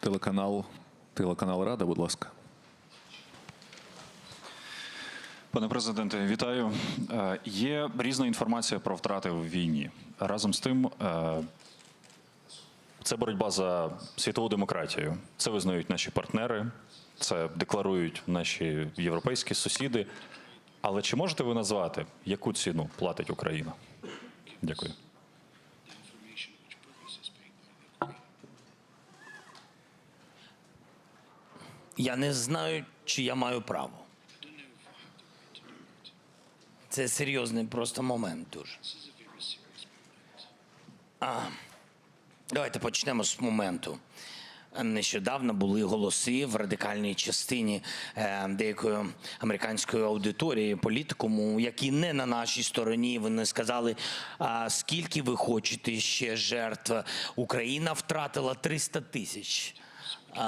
Телеканал, телеканал Рада, будь ласка. Пане президенте, вітаю. Е, Є різна інформація про втрати в війні. Разом з тим, е, це боротьба за світову демократію. Це визнають наші партнери, це декларують наші європейські сусіди. Але чи можете ви назвати, яку ціну платить Україна? Дякую. Я не знаю, чи я маю право. Це серйозний просто момент дуже. А, давайте почнемо з моменту. Нещодавно були голоси в радикальній частині е, деякої американської аудиторії, політикуму, які не на нашій стороні. Вони сказали: а скільки ви хочете ще жертв? Україна втратила 300 тисяч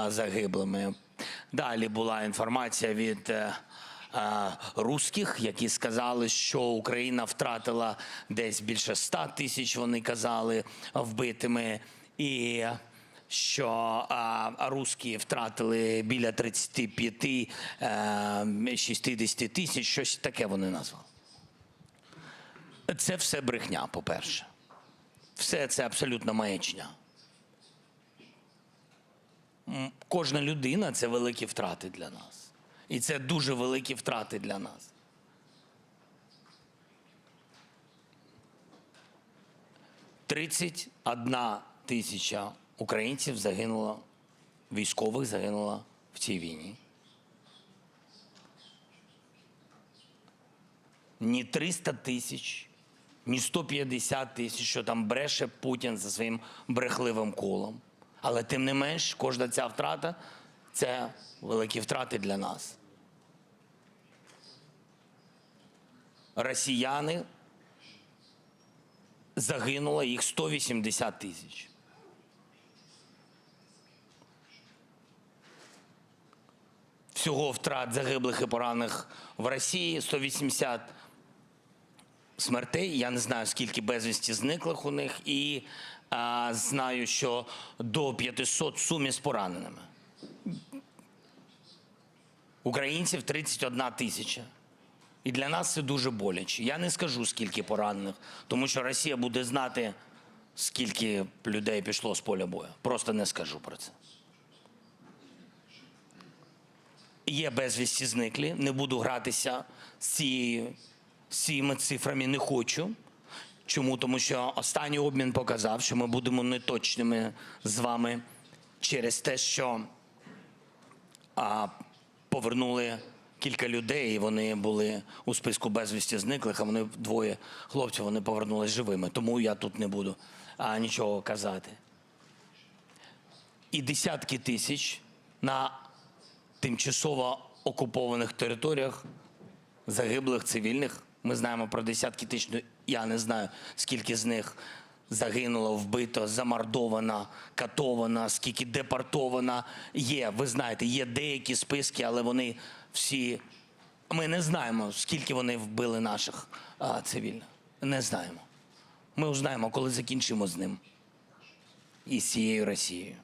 загиблими. Далі була інформація від е, е, русських, які сказали, що Україна втратила десь більше 100 тисяч, вони казали, вбитими. І що а, русські втратили біля 35 е, 60 тисяч, щось таке вони назвали. Це все брехня, по-перше. Все це абсолютно маячня. Кожна людина це великі втрати для нас. І це дуже великі втрати для нас. Тридцять одна тисяча українців загинуло, військових загинуло в цій війні. Ні 300 тисяч, ні 150 тисяч, що там бреше Путін за своїм брехливим колом. Але тим не менш, кожна ця втрата це великі втрати для нас. Росіяни загинуло їх 180 тисяч. Всього втрат загиблих і поранених в Росії 180 смертей. Я не знаю, скільки безвісті зниклих у них, і знаю, що до 500 сумі з пораненими. Українців 31 тисяча. І для нас це дуже боляче. Я не скажу, скільки поранених, тому що Росія буде знати, скільки людей пішло з поля бою. Просто не скажу про це. Є безвісті зниклі, не буду гратися з, цією, з цими цифрами, не хочу. Чому? Тому що останній обмін показав, що ми будемо неточними з вами через те, що а, повернули кілька людей, і вони були у списку безвісті зниклих, а вони двоє хлопців вони повернулись живими. Тому я тут не буду а, нічого казати. І десятки тисяч на тимчасово окупованих територіях загиблих цивільних. Ми знаємо про десятки тисяч. Я не знаю, скільки з них загинуло, вбито, замордовано, катовано, скільки депортовано. Є, ви знаєте, є деякі списки, але вони всі. Ми не знаємо, скільки вони вбили наших а, цивільних. Не знаємо. Ми узнаємо, коли закінчимо з ним і з цією Росією.